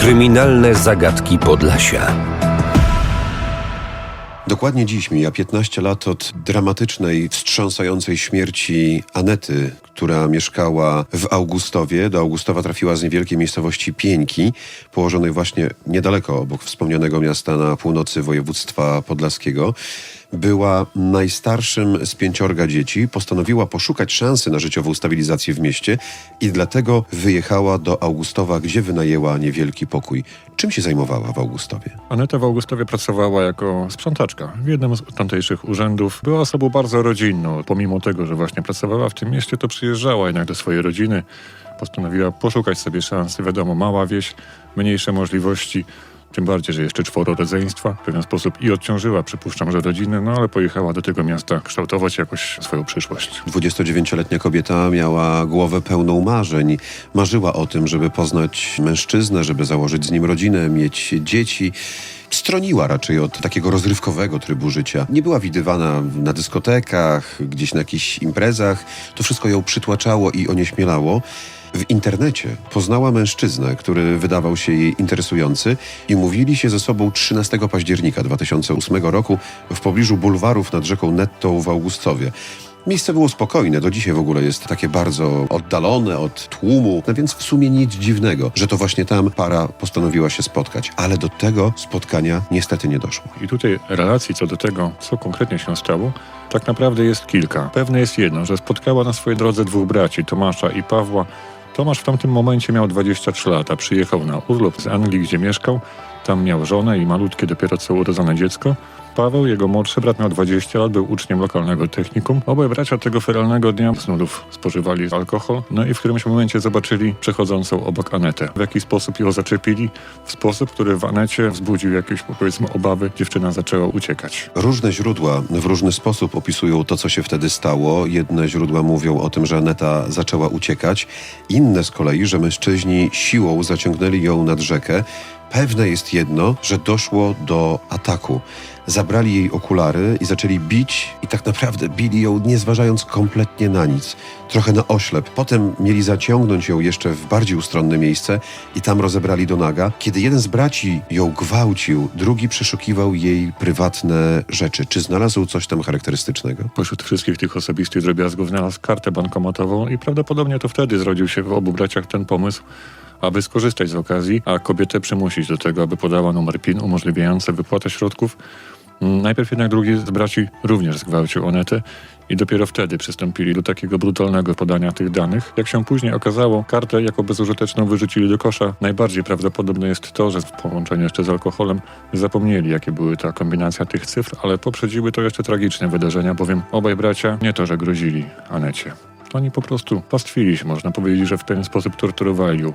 Kryminalne zagadki Podlasia. Dokładnie dziś mija 15 lat od dramatycznej, wstrząsającej śmierci Anety, która mieszkała w Augustowie. Do Augustowa trafiła z niewielkiej miejscowości Pieńki, położonej właśnie niedaleko obok wspomnianego miasta na północy województwa podlaskiego. Była najstarszym z pięciorga dzieci, postanowiła poszukać szansy na życiową stabilizację w mieście i dlatego wyjechała do Augustowa, gdzie wynajęła niewielki pokój. Czym się zajmowała w Augustowie? Aneta w Augustowie pracowała jako sprzątaczka w jednym z tamtejszych urzędów. Była osobą bardzo rodzinną. Pomimo tego, że właśnie pracowała w tym mieście, to przyjeżdżała jednak do swojej rodziny. Postanowiła poszukać sobie szansy. Wiadomo, mała wieś, mniejsze możliwości. Tym bardziej, że jeszcze czworo rodzeństwa. W pewien sposób i odciążyła, przypuszczam, że rodzinę, no ale pojechała do tego miasta kształtować jakoś swoją przyszłość. 29-letnia kobieta miała głowę pełną marzeń. Marzyła o tym, żeby poznać mężczyznę, żeby założyć z nim rodzinę, mieć dzieci. Stroniła raczej od takiego rozrywkowego trybu życia. Nie była widywana na dyskotekach, gdzieś na jakichś imprezach. To wszystko ją przytłaczało i onieśmielało. W internecie poznała mężczyznę, który wydawał się jej interesujący i mówili się ze sobą 13 października 2008 roku w pobliżu bulwarów nad rzeką Nettą w Augustowie. Miejsce było spokojne, do dzisiaj w ogóle jest takie bardzo oddalone od tłumu, no więc w sumie nic dziwnego, że to właśnie tam para postanowiła się spotkać, ale do tego spotkania niestety nie doszło. I tutaj relacji co do tego, co konkretnie się stało, tak naprawdę jest kilka. Pewne jest jedno, że spotkała na swojej drodze dwóch braci, Tomasza i Pawła. Tomasz w tamtym momencie miał 23 lata, przyjechał na urlop z Anglii, gdzie mieszkał. Tam miał żonę i malutkie dopiero co urodzone dziecko. Paweł, jego młodszy brat, miał 20 lat, był uczniem lokalnego technikum. Obaj bracia tego feralnego dnia z nudów spożywali alkohol, no i w którymś momencie zobaczyli przechodzącą obok Anetę. W jaki sposób ją zaczepili? W sposób, który w Anecie wzbudził jakieś, powiedzmy, obawy. Dziewczyna zaczęła uciekać. Różne źródła w różny sposób opisują to, co się wtedy stało. Jedne źródła mówią o tym, że Aneta zaczęła uciekać, inne z kolei, że mężczyźni siłą zaciągnęli ją nad rzekę. Pewne jest jedno, że doszło do ataku. Zabrali jej okulary i zaczęli bić, i tak naprawdę bili ją, nie zważając kompletnie na nic. Trochę na oślep. Potem mieli zaciągnąć ją jeszcze w bardziej ustronne miejsce i tam rozebrali do naga. Kiedy jeden z braci ją gwałcił, drugi przeszukiwał jej prywatne rzeczy. Czy znalazł coś tam charakterystycznego? Pośród wszystkich tych osobistych drobiazgów znalazł kartę bankomatową i prawdopodobnie to wtedy zrodził się w obu braciach ten pomysł, aby skorzystać z okazji, a kobietę przymusić do tego, aby podała numer PIN umożliwiający wypłatę środków. Mm, Najpierw jednak drugi z braci również zgwałcił Onetę i dopiero wtedy przystąpili do takiego brutalnego podania tych danych. Jak się później okazało, kartę jako bezużyteczną wyrzucili do kosza. Najbardziej prawdopodobne jest to, że w połączeniu jeszcze z alkoholem zapomnieli, jakie były ta kombinacja tych cyfr, ale poprzedziły to jeszcze tragiczne wydarzenia, bowiem obaj bracia nie to, że grozili Anecie. Oni po prostu pastwili się, można powiedzieć, że w ten sposób torturowali ją.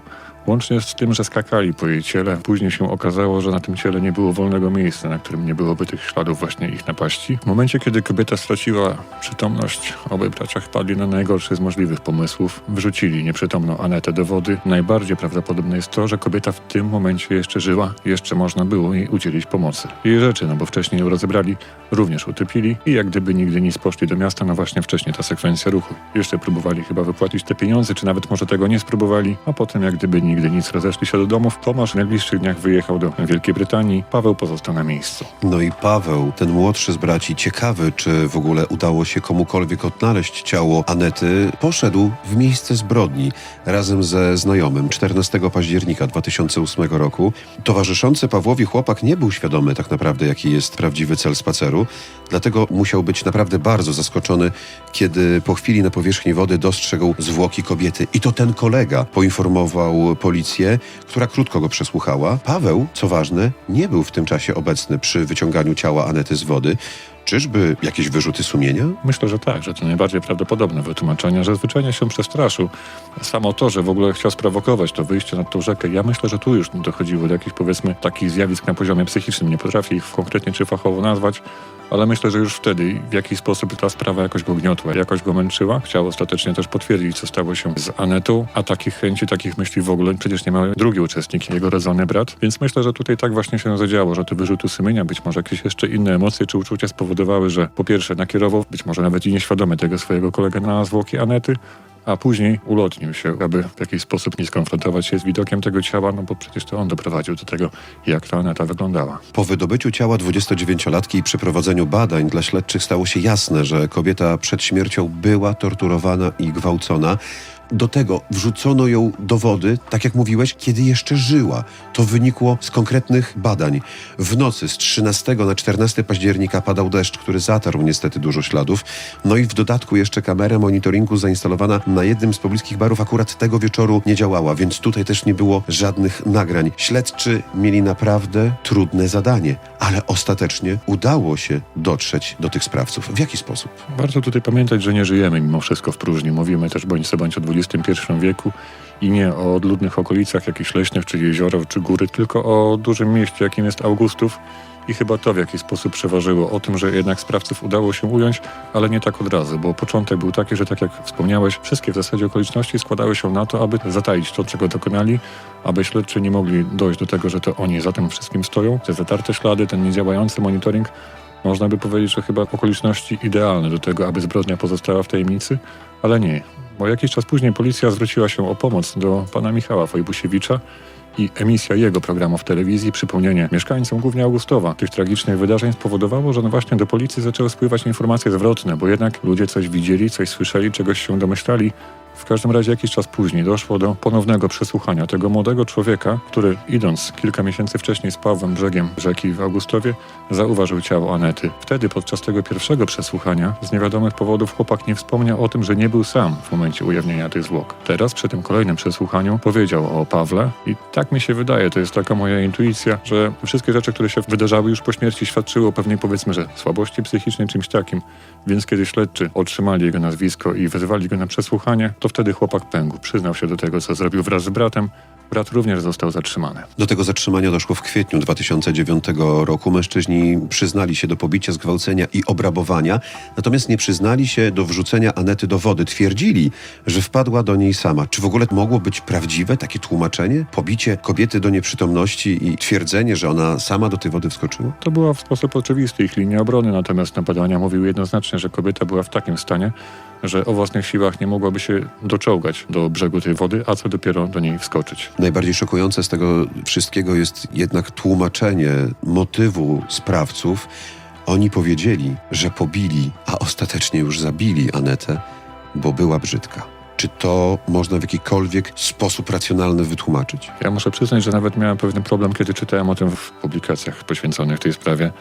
Łącznie z tym, że skakali po jej ciele. Później się okazało, że na tym ciele nie było wolnego miejsca, na którym nie byłoby tych śladów właśnie ich napaści. W momencie, kiedy kobieta straciła przytomność, obaj bracia wpadli na najgorszy z możliwych pomysłów. Wrzucili nieprzytomną Anetę do wody. Najbardziej prawdopodobne jest to, że kobieta w tym momencie jeszcze żyła, jeszcze można było jej udzielić pomocy. Jej rzeczy, no bo wcześniej ją rozebrali, również utypili i jak gdyby nigdy nic poszli do miasta, no właśnie wcześniej ta sekwencja ruchu. Jeszcze próbowali chyba wypłacić te pieniądze, czy nawet może tego nie spróbowali, a potem jak gdyby nigdy nic rozeszli się do domów. Tomasz w najbliższych dniach wyjechał do Wielkiej Brytanii, Paweł pozostał na miejscu. No i Paweł, ten młodszy z braci, ciekawy, czy w ogóle udało się komukolwiek odnaleźć ciało Anety, poszedł w miejsce zbrodni razem ze znajomym 14 października 2008 roku. Towarzyszący Pawłowi chłopak nie był świadomy tak naprawdę, jaki jest prawdziwy cel spaceru, dlatego musiał być naprawdę bardzo zaskoczony, kiedy po chwili na powierzchni wody dostrzegł zwłoki kobiety. I to ten kolega poinformował policję, która krótko go przesłuchała. Paweł, co ważne, nie był w tym czasie obecny przy wyciąganiu ciała Anety z wody. Czyżby jakieś wyrzuty sumienia? Myślę, że tak, że to najbardziej prawdopodobne wytłumaczenie, że zwyczajnie się przestraszył. Samo to, że w ogóle chciał sprowokować to wyjście nad tą rzekę, ja myślę, że tu już dochodziło do jakichś powiedzmy takich zjawisk na poziomie psychicznym. Nie potrafię ich konkretnie czy fachowo nazwać, ale myślę, że już wtedy w jakiś sposób ta sprawa jakoś go gniotła, jakoś go męczyła. Chciał ostatecznie też potwierdzić, co stało się z Anetą, a takich chęci, takich myśli w ogóle przecież nie miał drugi uczestnik, jego rodzony brat. Więc myślę, że tutaj tak właśnie się zadziało, że te wyrzuty sumienia, być może jakieś jeszcze inne emocje czy uczucia spowodowały, spowodowały, że po pierwsze nakierował, być może nawet i nieświadomy tego swojego kolegę na zwłoki Anety, a później ulotnił się, aby w jakiś sposób nie skonfrontować się z widokiem tego ciała, no bo przecież to on doprowadził do tego, jak ta Aneta wyglądała. Po wydobyciu ciała 29-latki i przeprowadzeniu badań dla śledczych stało się jasne, że kobieta przed śmiercią była torturowana i gwałcona. Do tego wrzucono ją do wody, tak jak mówiłeś, kiedy jeszcze żyła. To wynikło z konkretnych badań. W nocy z 13 na 14 października padał deszcz, który zatarł niestety dużo śladów. No i w dodatku jeszcze kamera monitoringu zainstalowana na jednym z pobliskich barów akurat tego wieczoru nie działała, więc tutaj też nie było żadnych nagrań. Śledczy mieli naprawdę trudne zadanie, ale ostatecznie udało się dotrzeć do tych sprawców. W jaki sposób? Warto tutaj pamiętać, że nie żyjemy mimo wszystko w próżni. Mówimy też bądź co bądź o XXI wieku i nie o odludnych okolicach jakichś leśnych, czy jeziora, czy góry, tylko o dużym mieście, jakim jest Augustów. I chyba to w jakiś sposób przeważyło o tym, że jednak sprawców udało się ująć, ale nie tak od razu, bo początek był taki, że tak jak wspomniałeś, wszystkie w zasadzie okoliczności składały się na to, aby zataić to, czego dokonali, aby śledczy nie mogli dojść do tego, że to oni za tym wszystkim stoją. Te zatarte ślady, ten niedziałający monitoring można by powiedzieć, że chyba okoliczności idealne do tego, aby zbrodnia pozostała w tajemnicy, ale nie. Bo jakiś czas później policja zwróciła się o pomoc do pana Michała Wojbusiewicza i emisja jego programu w telewizji, przypomnienie mieszkańcom głównie Augustowa tych tragicznych wydarzeń spowodowało, że no właśnie do policji zaczęły spływać informacje zwrotne, bo jednak ludzie coś widzieli, coś słyszeli, czegoś się domyślali. W każdym razie jakiś czas później doszło do ponownego przesłuchania tego młodego człowieka, który idąc kilka miesięcy wcześniej z Pawłem brzegiem rzeki w Augustowie, zauważył ciało Anety. Wtedy podczas tego pierwszego przesłuchania z niewiadomych powodów chłopak nie wspomniał o tym, że nie był sam w momencie ujawnienia tych zwłok. Teraz przy tym kolejnym przesłuchaniu powiedział o Pawle i tak mi się wydaje, to jest taka moja intuicja, że wszystkie rzeczy, które się wydarzały już po śmierci świadczyły o pewnej powiedzmy, że słabości psychicznej, czymś takim. Więc kiedy śledczy otrzymali jego nazwisko i wezwali go na przesłuchanie, to wtedy chłopak pękł. Przyznał się do tego, co zrobił wraz z bratem. Brat również został zatrzymany. Do tego zatrzymania doszło w kwietniu 2009 roku. Mężczyźni przyznali się do pobicia, zgwałcenia i obrabowania, natomiast nie przyznali się do wrzucenia Anety do wody. Twierdzili, że wpadła do niej sama. Czy w ogóle mogło być prawdziwe takie tłumaczenie? Pobicie kobiety do nieprzytomności i twierdzenie, że ona sama do tej wody wskoczyła? To była w sposób oczywisty ich linia obrony, natomiast na badania mówiły jednoznacznie, że kobieta była w takim stanie, że o własnych siłach nie mogłaby się doczołgać do brzegu tej wody, a co dopiero do niej wskoczyć. Najbardziej szokujące z tego wszystkiego jest jednak tłumaczenie motywu sprawców. Oni powiedzieli, że pobili, a ostatecznie już zabili Anetę, bo była brzydka. Czy to można w jakikolwiek sposób racjonalny wytłumaczyć? Ja muszę przyznać, że nawet miałem pewien problem, kiedy czytałem o tym w publikacjach poświęconych tej sprawie.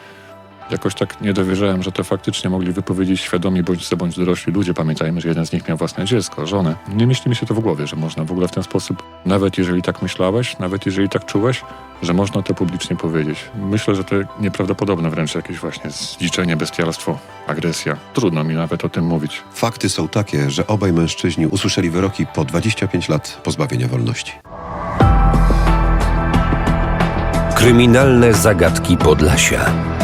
Jakoś tak nie dowierzałem, że to faktycznie mogli wypowiedzieć świadomi bądź co bądź dorośli ludzie. Pamiętajmy, że jeden z nich miał własne dziecko, żonę. Nie mieści mi się to w głowie, że można w ogóle w ten sposób, nawet jeżeli tak myślałeś, nawet jeżeli tak czułeś, że można to publicznie powiedzieć. Myślę, że to nieprawdopodobne wręcz jakieś właśnie zdziczenie, bestialstwo, agresja. Trudno mi nawet o tym mówić. Fakty są takie, że obaj mężczyźni usłyszeli wyroki po 25 lat pozbawienia wolności. Kryminalne zagadki Podlasia.